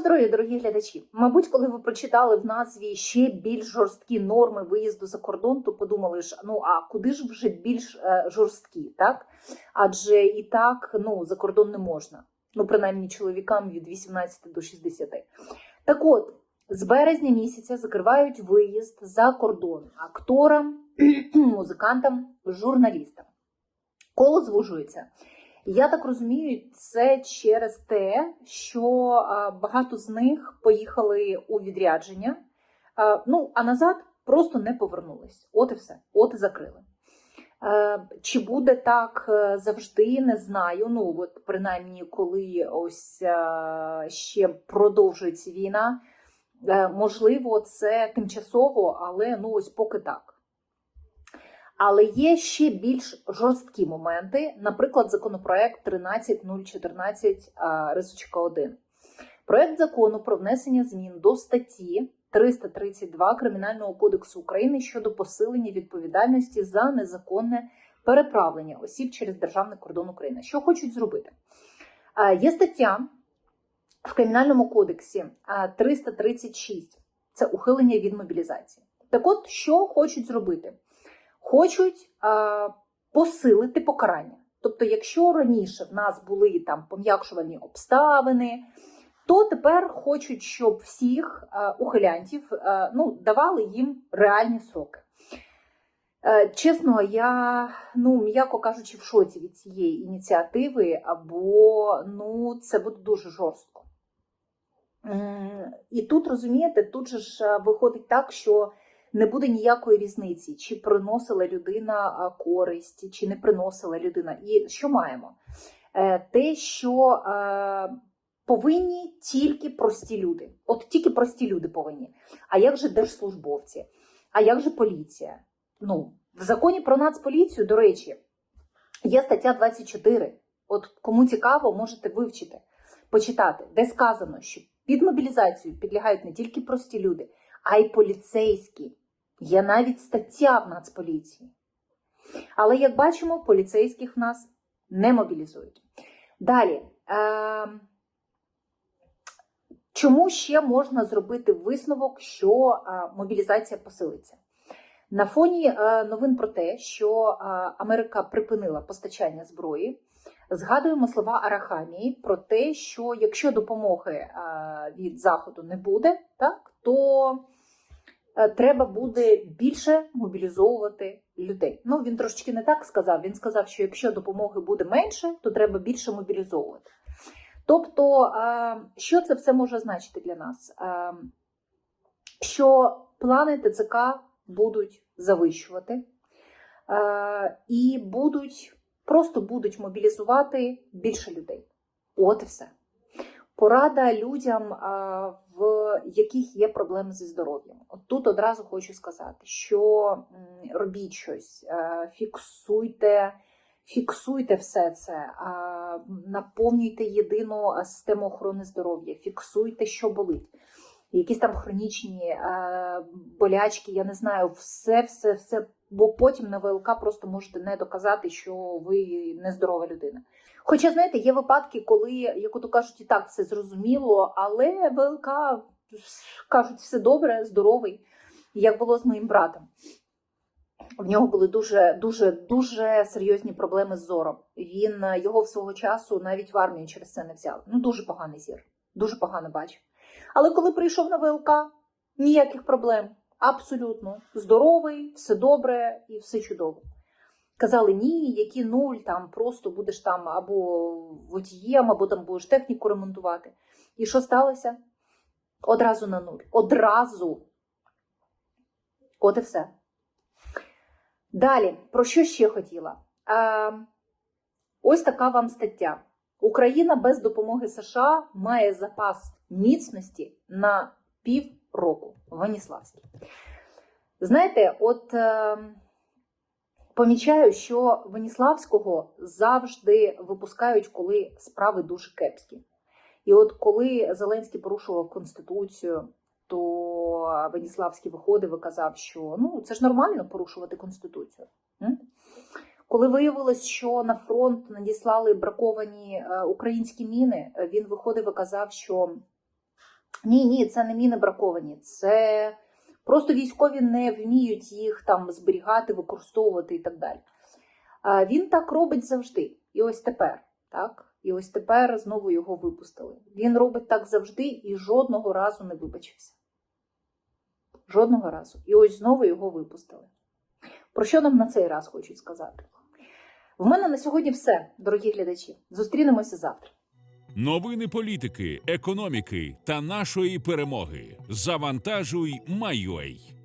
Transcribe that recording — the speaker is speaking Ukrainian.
здоров'я, дорогі глядачі. Мабуть, коли ви прочитали в назві ще більш жорсткі норми виїзду за кордон, то подумали ж, ну а куди ж вже більш е, жорсткі, так? Адже і так ну, за кордон не можна. Ну, принаймні, чоловікам від 18 до 60. Так от, з березня місяця закривають виїзд за кордон акторам, музикантам, журналістам. Коло звужується. Я так розумію, це через те, що багато з них поїхали у відрядження, ну а назад просто не повернулись. От і все, от і закрили. Е, Чи буде так е, завжди, не знаю. Ну, от принаймні, коли ось е, ще продовжується війна, можливо, це тимчасово, але ну ось поки так. Але є ще більш жорсткі моменти, наприклад, законопроект 13014 рисочка 1. Проект закону про внесення змін до статті 332 Кримінального кодексу України щодо посилення відповідальності за незаконне переправлення осіб через державний кордон України. Що хочуть зробити? Є стаття в Кримінальному кодексі е, 336 це ухилення від мобілізації. Так от, що хочуть зробити? Хочуть е, посилити покарання. Тобто, якщо раніше в нас були там пом'якшувальні обставини, то тепер хочуть, щоб всіх е, ухилянтів е, ну, давали їм реальні сроки. Чесно, я, ну, м'яко кажучи, в шоці від цієї ініціативи, або ну, це буде дуже жорстко. І тут, розумієте, тут же ж виходить так, що не буде ніякої різниці, чи приносила людина користь, чи не приносила людина. І що маємо? Е, Те, що е, повинні тільки прості люди. От тільки прості люди повинні. А як же держслужбовці? А як же поліція? Ну, в законі про нацполіцію, до речі, є стаття 24. От кому цікаво, можете вивчити, почитати, де сказано, що під мобілізацію підлягають не тільки прості люди, а й поліцейські. Є навіть стаття в Нацполіції. Але, як бачимо, поліцейських в нас не мобілізують. Далі. Е- чому ще можна зробити висновок, що е, мобілізація посилиться? На фоні е, новин про те, що е, Америка припинила постачання зброї, згадуємо слова Арахамії про те, що якщо допомоги від Заходу не буде, так, то треба буде більше мобілізовувати людей. Ну, він трошечки не так сказав. Він сказав, що якщо допомоги буде менше, то треба більше мобілізовувати. Тобто, е, що це все може значити для нас? Е, Що плани ТЦК будуть завищувати е, і будуть просто будуть мобілізувати більше людей. От і все. Порада людям, в яких є проблеми зі здоров'ям. От тут одразу хочу сказати, що робіть щось, е, фіксуйте, фіксуйте все це, наповнюйте єдину е, систему охорони здоров'я, фіксуйте, що болить. Якісь там хронічні е, болячки, я не знаю, все, все, все. Бо потім на ВЛК просто можете не доказати, що ви нездорова людина. Хоча, знаєте, є випадки, коли, як ото кажуть, і так все зрозуміло, але ВЛК кажуть, все добре, здоровий, як було з моїм братом. В нього були дуже, дуже, дуже серйозні проблеми з зором. Він е, його свого часу навіть в армію через це не взяли. Ну, дуже поганий зір, дуже погано бачив. Але коли прийшов на ВЛК, ніяких проблем. Абсолютно здоровий, все добре і все чудово. Казали, ні, які нуль, там просто будеш там або водієм, або там будеш техніку ремонтувати. І що сталося? Одразу на нуль. Одразу. От і все. Далі, про що ще хотіла? А, ось така вам стаття. Україна без допомоги США має запас міцності на півроку. Ваніславський. Знаєте, от е, помічаю, що Веніславського завжди випускають, коли справи дуже кепські. І от коли Зеленський порушував Конституцію, то Веніславський виходив і казав, що ну це ж нормально порушувати Конституцію. Коли виявилось, що на фронт надіслали браковані е, українські міни, е, він виходив і казав, що Ні, ні, це не міни браковані. Це просто військові не вміють їх там зберігати, використовувати і так далі. Він так робить завжди. І ось тепер, так? І ось тепер знову його випустили. Він робить так завжди і жодного разу не вибачився. Жодного разу. І ось знову його випустили. Про що нам на цей раз хочуть сказати? В мене на сьогодні все, дорогі глядачі. Зустрінемося завтра. Новини політики, економіки та нашої перемоги. Завантажуй, Майой.